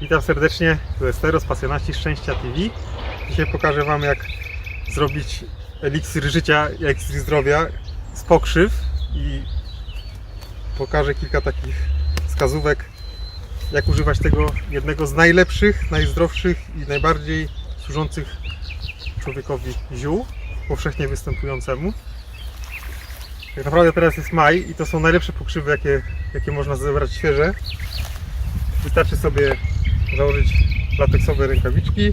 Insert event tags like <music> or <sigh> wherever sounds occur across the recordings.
Witam serdecznie, to jest Teros, pasjonaci Szczęścia TV. Dzisiaj pokażę Wam jak zrobić eliksir życia, eliksir zdrowia z pokrzyw i pokażę kilka takich wskazówek jak używać tego jednego z najlepszych, najzdrowszych i najbardziej służących człowiekowi ziół, powszechnie występującemu. Tak naprawdę teraz jest maj i to są najlepsze pokrzywy jakie, jakie można zebrać świeże. Wystarczy sobie założyć lateksowe rękawiczki,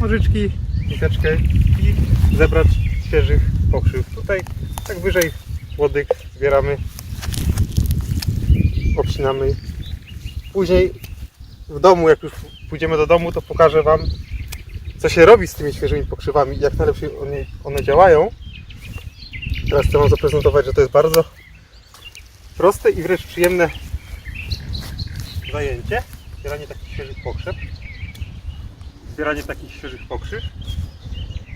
nożyczki, niteczkę i zebrać świeżych pokrzyw. Tutaj tak wyżej łodyg zbieramy, obcinamy. Później w domu, jak już pójdziemy do domu, to pokażę Wam, co się robi z tymi świeżymi pokrzywami, jak najlepiej one, one działają. Teraz chcę Wam zaprezentować, że to jest bardzo proste i wręcz przyjemne zajęcie. Zbieranie takich świeżych pokrzew. Zbieranie takich świeżych pokrzyw.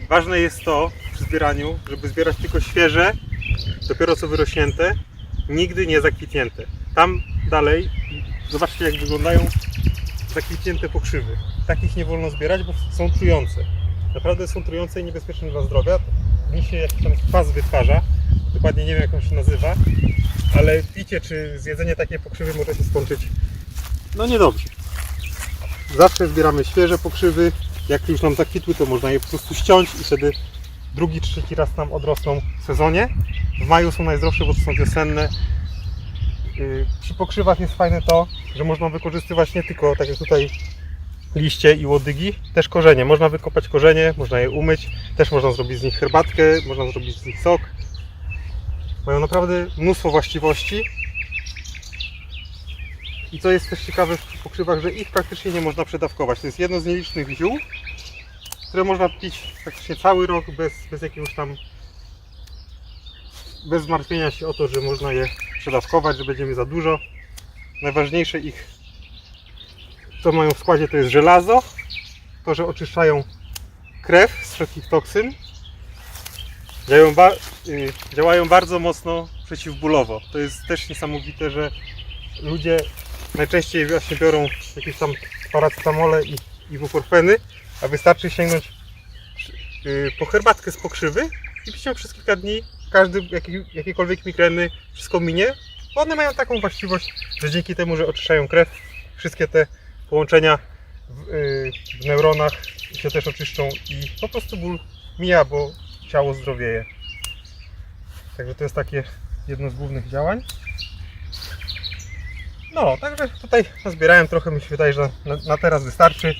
Ważne jest to przy zbieraniu, żeby zbierać tylko świeże, dopiero co wyrośnięte, nigdy nie zakwitnięte. Tam dalej, zobaczcie jak wyglądają zakwitnięte pokrzywy. Takich nie wolno zbierać, bo są trujące. Naprawdę są trujące i niebezpieczne dla zdrowia. W nich się jakiś tam kwas wytwarza. Dokładnie nie wiem jak on się nazywa, ale picie czy zjedzenie takiej pokrzywy może się skończyć no niedobrze. Zawsze zbieramy świeże pokrzywy. Jak już nam zakwitły, to można je po prostu ściąć i wtedy drugi, trzeci raz nam odrosną w sezonie. W maju są najzdrowsze, bo to są wiosenne. Yy, Przy pokrzywach jest fajne to, że można wykorzystywać nie tylko, tak jak tutaj, liście i łodygi, też korzenie. Można wykopać korzenie, można je umyć, też można zrobić z nich herbatkę, można zrobić z nich sok. Mają naprawdę mnóstwo właściwości. I co jest też ciekawe w pokrzywach, że ich praktycznie nie można przedawkować. To jest jedno z nielicznych ziół, które można pić praktycznie cały rok bez, bez jakiegoś tam bez zmartwienia się o to, że można je przedawkować, że będziemy za dużo. Najważniejsze ich co mają w składzie to jest żelazo, to, że oczyszczają krew z wszelkich toksyn. Działają, ba- y, działają bardzo mocno przeciwbólowo. To jest też niesamowite, że ludzie najczęściej właśnie biorą jakieś tam paracetamole i ibuprofeny, a wystarczy sięgnąć yy, po herbatkę z pokrzywy i pić ją przez kilka dni. Każdy, jaki, jakiekolwiek migreny, wszystko minie, bo one mają taką właściwość, że dzięki temu, że oczyszczają krew, wszystkie te połączenia w, yy, w neuronach się też oczyszczą i po prostu ból mija, bo ciało zdrowieje. Także to jest takie jedno z głównych działań. No, także tutaj zbierałem trochę, mi się wydaje, że na, na teraz wystarczy.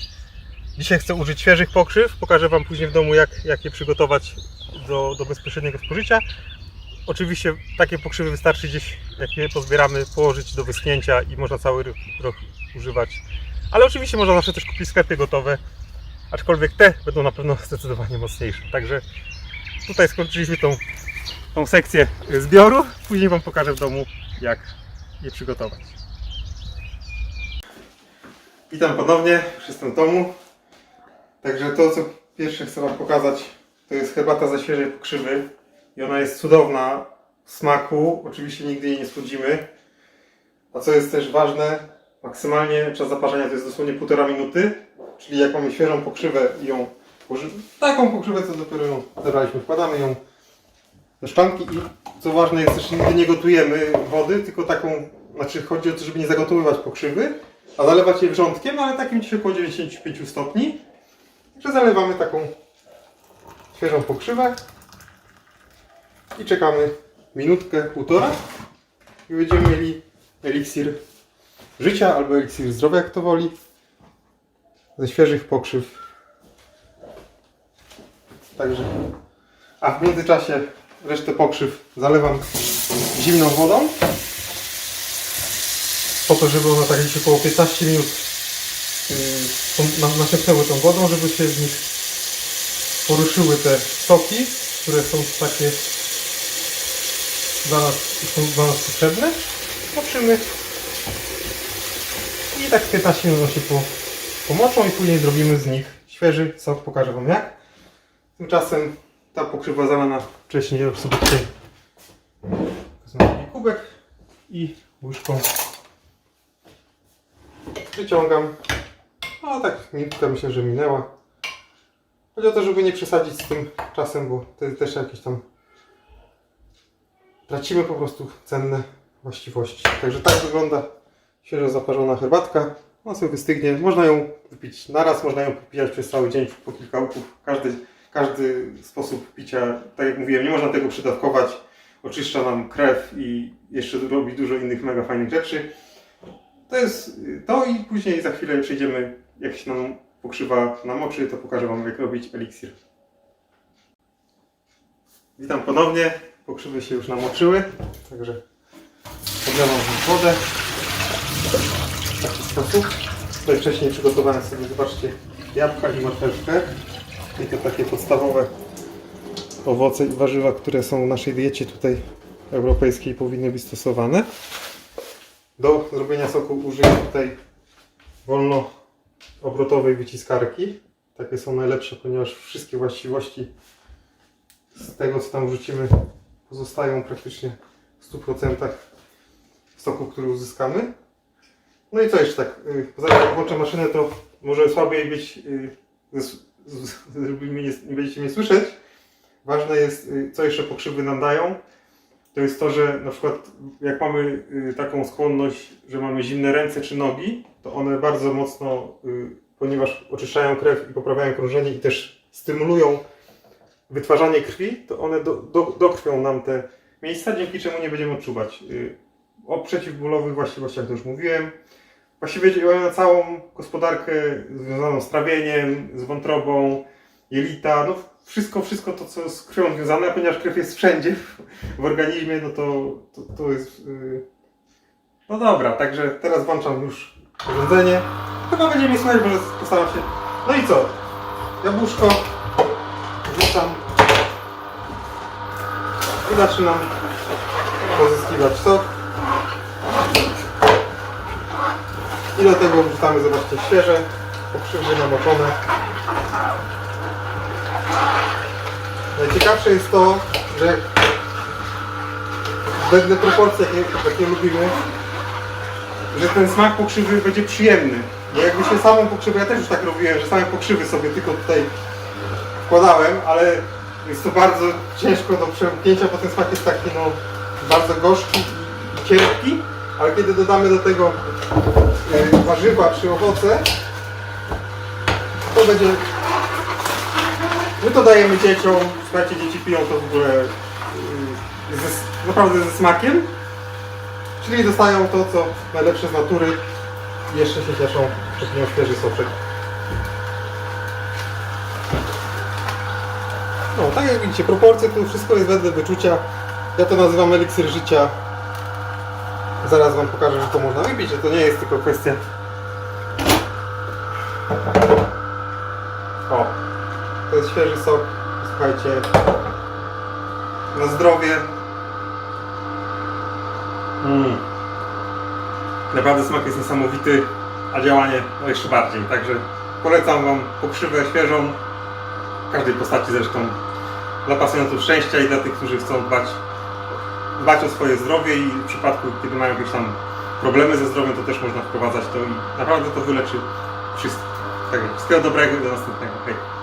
Dzisiaj chcę użyć świeżych pokrzyw, pokażę Wam później w domu jak, jak je przygotować do, do bezpośredniego spożycia. Oczywiście takie pokrzywy wystarczy gdzieś, jak je pozbieramy, położyć do wyschnięcia i można cały rok, używać. Ale oczywiście można zawsze też kupić w sklepie gotowe, aczkolwiek te będą na pewno <laughs> zdecydowanie mocniejsze. Także tutaj skończyliśmy tą, tą sekcję zbioru. Później Wam pokażę w domu jak je przygotować. Witam ponownie, już jestem w domu. Także to, co pierwsze chcę Wam pokazać, to jest herbata ze świeżej pokrzywy. I ona jest cudowna w smaku. Oczywiście nigdy jej nie słodzimy. A co jest też ważne, maksymalnie czas zaparzenia to jest dosłownie półtora minuty. Czyli jak mamy świeżą pokrzywę i ją taką pokrzywę, co dopiero ją zebraliśmy, wkładamy ją do szklanki i co ważne jest też nigdy nie gotujemy wody, tylko taką, znaczy chodzi o to, żeby nie zagotowywać pokrzywy, a zalewać je wrzątkiem, ale takim około 95 stopni. Także zalewamy taką świeżą pokrzywę i czekamy minutkę, półtora i będziemy mieli eliksir życia albo eliksir zdrowia, jak to woli, ze świeżych pokrzyw. Także, a w międzyczasie resztę pokrzyw zalewam zimną wodą po to, żeby ona tak gdzieś około 15 minut yy, nasiąknęły tą wodą, żeby się z nich poruszyły te soki, które są takie dla nas, są dla nas potrzebne. Moczymy i tak z 15 minut one się po, pomoczą i później zrobimy z nich świeży sok, pokażę Wam jak. Tymczasem ta pokrzywa zalana wcześniej już sobie tutaj kubek i łyżką wyciągam. No tak, minutka myślę, że minęła. Chodzi o to, żeby nie przesadzić z tym czasem, bo wtedy też jakieś tam tracimy po prostu cenne właściwości. Także tak wygląda świeżo zaparzona herbatka. Ona sobie wystygnie. Można ją wypić naraz, można ją popijać przez cały dzień po kilka łyków. Każdy, każdy sposób picia, tak jak mówiłem, nie można tego przydawkować. Oczyszcza nam krew i jeszcze robi dużo innych mega fajnych rzeczy. To jest to i później za chwilę przejdziemy, jak się nam pokrzywa namoczy, to pokażę Wam jak robić eliksir. Witam ponownie. Pokrzywy się już namoczyły, także podlewam wodę w taki sposób. Tutaj wcześniej przygotowałem sobie, zobaczcie, jabłka i marchewkę. I to takie podstawowe owoce i warzywa, które są w naszej diecie tutaj europejskiej powinny być stosowane. Do zrobienia soku użyję tutaj wolno obrotowej wyciskarki. Takie są najlepsze, ponieważ wszystkie właściwości z tego, co tam wrzucimy, pozostają praktycznie w 100% soku, który uzyskamy. No i co jeszcze tak, y, jak włączę maszynę, to może słabiej być, y, nie będziecie mnie słyszeć. Ważne jest, y, co jeszcze pokrzywy nam dają. To jest to, że na przykład jak mamy y, taką skłonność, że mamy zimne ręce czy nogi, to one bardzo mocno, y, ponieważ oczyszczają krew i poprawiają krążenie i też stymulują wytwarzanie krwi, to one do, do, dokrwią nam te miejsca, dzięki czemu nie będziemy odczuwać. Y, O przeciwbólowych właściwościach to już mówiłem. Właściwie działają na całą gospodarkę związaną z trawieniem, z wątrobą, jelita, no wszystko, wszystko to, co z krwią związane, a ponieważ krew jest wszędzie w organizmie, no to, to, to jest... Yy... No dobra, także teraz włączam już urządzenie. Chyba będzie mi słychać, może postaram się... No i co? Jabłuszko wrzucam i zaczynam pozyskiwać sok. I do tego wrzucamy, zobaczcie, świeże, pokrzywy namoczone. Najciekawsze jest to, że wedle proporcji, jakie, jakie lubimy, że ten smak pokrzywy będzie przyjemny. Bo jakby się samą pokrzywę, ja też już tak robiłem, że same pokrzywy sobie tylko tutaj wkładałem, ale jest to bardzo ciężko do przełknięcia, bo ten smak jest taki no bardzo gorzki i cierpki, ale kiedy dodamy do tego y, warzywa czy owoce, to będzie My to dajemy dzieciom, słuchajcie, dzieci piją to w ogóle yy, ze, naprawdę ze smakiem. Czyli dostają to, co najlepsze z natury jeszcze się cieszą, że piją świeży soczek. No, tak jak widzicie, proporcje tu wszystko jest wedle wyczucia. Ja to nazywam eliksir życia. Zaraz Wam pokażę, że to można wypić, że to nie jest tylko kwestia... O, to jest świeży sok, słuchajcie, na zdrowie. Mm. Naprawdę smak jest niesamowity, a działanie no jeszcze bardziej. Także polecam Wam pokrzywę świeżą, w każdej postaci zresztą, dla pasjonatów szczęścia i dla tych, którzy chcą dbać, dbać o swoje zdrowie i w przypadku, kiedy mają jakieś tam problemy ze zdrowiem, to też można wprowadzać to i naprawdę to wyleczy wszystko. Także wszystkiego dobrego i do następnego. Hej.